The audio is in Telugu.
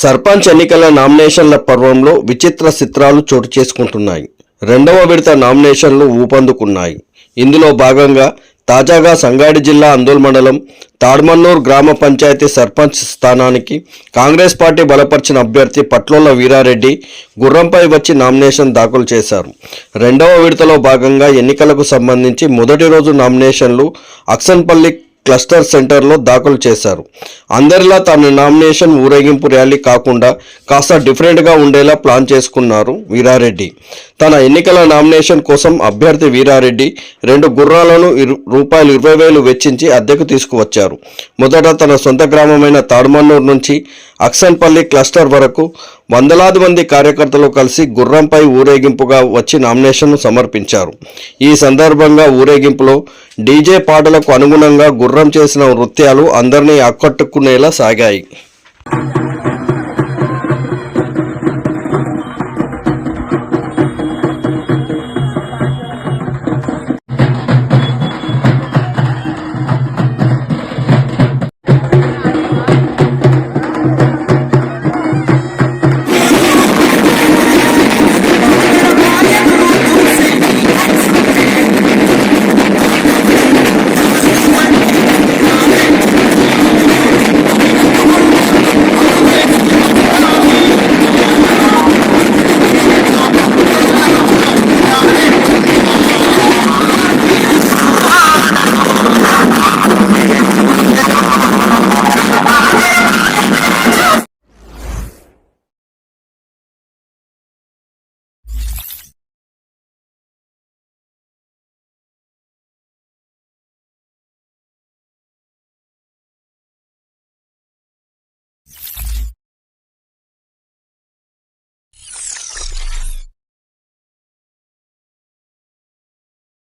సర్పంచ్ ఎన్నికల నామినేషన్ల పర్వంలో విచిత్ర చిత్రాలు చోటు చేసుకుంటున్నాయి. రెండవ విడత నామినేషన్లు ఊపందుకున్నాయి. ఇందులో భాగంగా తాజాగా సంగారెడ్డి జిల్లా అందోల్ మండలం తాడ్మన్నూర్ గ్రామ పంచాయతీ సర్పంచ్ స్థానానికి కాంగ్రెస్ పార్టీ బలపరిచిన అభ్యర్థి పట్లోల వీరారెడ్డి గుర్రంపై వచ్చి నామినేషన్ దాఖలు చేశారు. రెండవ విడతలో భాగంగా ఎన్నికలకు సంబంధించి మొదటి రోజు నామినేషన్లు అక్సన్పల్లి క్లస్టర్ సెంటర్లో దాఖలు చేశారు. అందరిలా తన నామినేషన్ ఊరేగింపు ర్యాలీ కాకుండా కాస్త డిఫరెంట్గా ఉండేలా ప్లాన్ చేసుకున్నారు వీరారెడ్డి. తన ఎన్నికల నామినేషన్ కోసం అభ్యర్థి వీరారెడ్డి రెండు గుర్రాలను రూపాయలు ఇరవై వేలు వెచ్చించి అద్దెకు తీసుకువచ్చారు. మొదట తన సొంత గ్రామమైన తాడుమన్నూర్ నుంచి అక్సన్పల్లి క్లస్టర్ వరకు వందలాది మంది కార్యకర్తలు కలిసి గుర్రంపై ఊరేగింపుగా వచ్చి నామినేషన్ను సమర్పించారు. ఈ సందర్భంగా ఊరేగింపులో డీజే పాటలకు అనుగుణంగా గుర్రం చేసిన నృత్యాలు అందరినీ ఆకట్టుకునేలా సాగాయి.